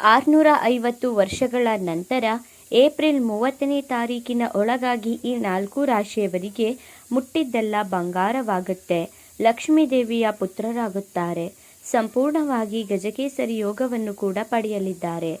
ಆರುನೂರ ಐವತ್ತು ವರ್ಷಗಳ ನಂತರ ಏಪ್ರಿಲ್ ಮೂವತ್ತನೇ ತಾರೀಕಿನ ಒಳಗಾಗಿ ಈ ನಾಲ್ಕು ರಾಶಿಯವರಿಗೆ ಮುಟ್ಟಿದ್ದೆಲ್ಲ ಬಂಗಾರವಾಗುತ್ತೆ. ಲಕ್ಷ್ಮೀದೇವಿಯ ಪುತ್ರರಾಗುತ್ತಾರೆ. ಸಂಪೂರ್ಣವಾಗಿ ಗಜಕೇಸರಿ ಯೋಗವನ್ನು ಕೂಡ ಪಡೆಯಲಿದ್ದಾರೆ.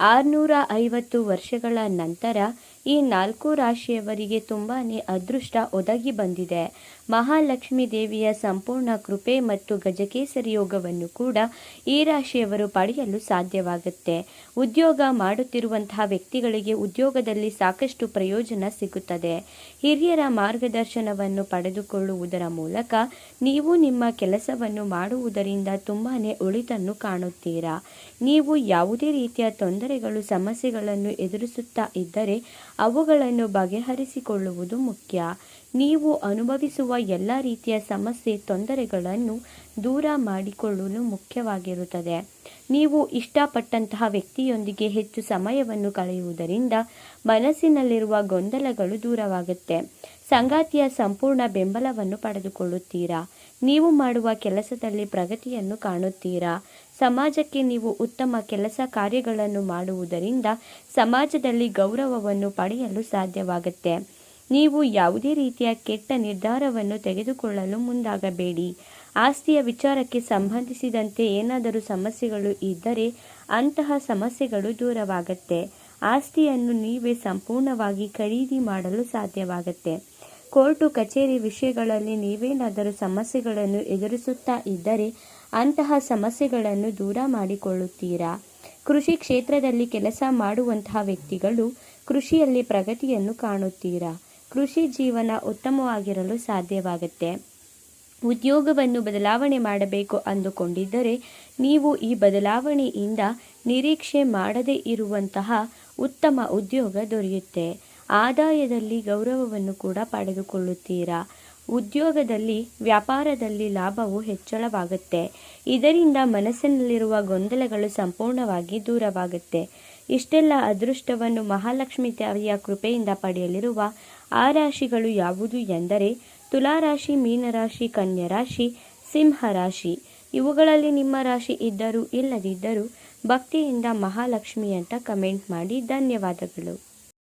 ಆರುನೂರ ಐವತ್ತು ವರ್ಷಗಳ ನಂತರ ಈ ನಾಲ್ಕು ರಾಶಿಯವರಿಗೆ ತುಂಬಾ ಅದೃಷ್ಟ ಒದಗಿ ಬಂದಿದೆ. ಮಹಾಲಕ್ಷ್ಮಿ ದೇವಿಯ ಸಂಪೂರ್ಣ ಕೃಪೆ ಮತ್ತು ಗಜಕೇಸರಿ ಯೋಗವನ್ನು ಕೂಡ ಈ ರಾಶಿಯವರು ಪಡೆಯಲು ಸಾಧ್ಯವಾಗುತ್ತೆ. ಉದ್ಯೋಗ ಮಾಡುತ್ತಿರುವಂತಹ ವ್ಯಕ್ತಿಗಳಿಗೆ ಉದ್ಯೋಗದಲ್ಲಿ ಸಾಕಷ್ಟು ಪ್ರಯೋಜನ ಸಿಗುತ್ತದೆ. ಹಿರಿಯರ ಮಾರ್ಗದರ್ಶನವನ್ನು ಪಡೆದುಕೊಳ್ಳುವುದರ ಮೂಲಕ ನೀವು ನಿಮ್ಮ ಕೆಲಸವನ್ನು ಮಾಡುವುದರಿಂದ ತುಂಬಾ ಒಳಿತನ್ನು ಕಾಣುತ್ತೀರಾ. ನೀವು ಯಾವುದೇ ರೀತಿಯ ತೊಂದರೆಗಳು, ಸಮಸ್ಯೆಗಳನ್ನು ಎದುರಿಸುತ್ತಾ ಇದ್ದರೆ ಅವುಗಳನ್ನು ಬಗೆಹರಿಸಿಕೊಳ್ಳುವುದು ಮುಖ್ಯ. ನೀವು ಅನುಭವಿಸುವ ಎಲ್ಲ ರೀತಿಯ ಸಮಸ್ಯೆ, ತೊಂದರೆಗಳನ್ನು ದೂರ ಮಾಡಿಕೊಳ್ಳಲು ಮುಖ್ಯವಾಗಿರುತ್ತದೆ. ನೀವು ಇಷ್ಟಪಟ್ಟಂತಹ ವ್ಯಕ್ತಿಯೊಂದಿಗೆ ಹೆಚ್ಚು ಸಮಯವನ್ನು ಕಳೆಯುವುದರಿಂದ ಮನಸ್ಸಿನಲ್ಲಿರುವ ಗೊಂದಲಗಳು ದೂರವಾಗುತ್ತೆ. ಸಂಗಾತಿಯ ಸಂಪೂರ್ಣ ಬೆಂಬಲವನ್ನು ಪಡೆದುಕೊಳ್ಳುತ್ತೀರಾ? ನೀವು ಮಾಡುವ ಕೆಲಸದಲ್ಲಿ ಪ್ರಗತಿಯನ್ನು ಕಾಣುತ್ತೀರಾ? ಸಮಾಜಕ್ಕೆ ನೀವು ಉತ್ತಮ ಕೆಲಸ ಕಾರ್ಯಗಳನ್ನು ಮಾಡುವುದರಿಂದ ಸಮಾಜದಲ್ಲಿ ಗೌರವವನ್ನು ಪಡೆಯಲು ಸಾಧ್ಯವಾಗುತ್ತೆ. ನೀವು ಯಾವುದೇ ರೀತಿಯ ಕೆಟ್ಟ ನಿರ್ಧಾರವನ್ನು ತೆಗೆದುಕೊಳ್ಳಲು ಮುಂದಾಗಬೇಡಿ. ಆಸ್ತಿಯ ವಿಚಾರಕ್ಕೆ ಸಂಬಂಧಿಸಿದಂತೆ ಏನಾದರೂ ಸಮಸ್ಯೆಗಳು ಇದ್ದರೆ ಅಂತಹ ಸಮಸ್ಯೆಗಳು ದೂರವಾಗುತ್ತೆ. ಆಸ್ತಿಯನ್ನು ನೀವೇ ಸಂಪೂರ್ಣವಾಗಿ ಖರೀದಿ ಮಾಡಲು ಸಾಧ್ಯವಾಗುತ್ತೆ. ಕೋರ್ಟು ಕಚೇರಿ ವಿಷಯಗಳಲ್ಲಿ ನೀವೇನಾದರೂ ಸಮಸ್ಯೆಗಳನ್ನು ಎದುರಿಸುತ್ತಾ ಇದ್ದರೆ ಅಂತಹ ಸಮಸ್ಯೆಗಳನ್ನು ದೂರ ಮಾಡಿಕೊಳ್ಳುತ್ತೀರಾ? ಕೃಷಿ ಕ್ಷೇತ್ರದಲ್ಲಿ ಕೆಲಸ ಮಾಡುವಂತಹ ವ್ಯಕ್ತಿಗಳು ಕೃಷಿಯಲ್ಲಿ ಪ್ರಗತಿಯನ್ನು ಕಾಣುತ್ತೀರಾ? ಕೃಷಿ ಜೀವನ ಉತ್ತಮವಾಗಿರಲು ಸಾಧ್ಯವಾಗುತ್ತೆ. ಉದ್ಯೋಗವನ್ನು ಬದಲಾವಣೆ ಮಾಡಬೇಕು ಅಂದುಕೊಂಡಿದ್ದರೆ ನೀವು ಈ ಬದಲಾವಣೆಯಿಂದ ನಿರೀಕ್ಷೆ ಮಾಡದೇ ಇರುವಂತಹ ಉತ್ತಮ ಉದ್ಯೋಗ ದೊರೆಯುತ್ತೆ. ಆದಾಯದಲ್ಲಿ ಗೌರವವನ್ನು ಕೂಡ ಪಡೆದುಕೊಳ್ಳುತ್ತೀರಾ? ಉದ್ಯೋಗದಲ್ಲಿ ವ್ಯಾಪಾರದಲ್ಲಿ ಲಾಭವು ಹೆಚ್ಚಳವಾಗುತ್ತೆ. ಇದರಿಂದ ಮನಸ್ಸಿನಲ್ಲಿರುವ ಗೊಂದಲಗಳು ಸಂಪೂರ್ಣವಾಗಿ ದೂರವಾಗುತ್ತೆ. ಇಷ್ಟೆಲ್ಲ ಅದೃಷ್ಟವನ್ನು ಮಹಾಲಕ್ಷ್ಮಿ ತಾಯಿಯ ಕೃಪೆಯಿಂದ ಪಡೆಯಲಿರುವ ಆ ರಾಶಿಗಳು ಯಾವುದು ಎಂದರೆ ತುಲಾರಾಶಿ, ಮೀನರಾಶಿ, ಕನ್ಯರಾಶಿ, ಸಿಂಹರಾಶಿ. ಇವುಗಳಲ್ಲಿ ನಿಮ್ಮ ರಾಶಿ ಇದ್ದರೂ ಇಲ್ಲದಿದ್ದರೂ ಭಕ್ತಿಯಿಂದ ಮಹಾಲಕ್ಷ್ಮಿ ಅಂತ ಕಮೆಂಟ್ ಮಾಡಿ ಧನ್ಯವಾದಗಳು.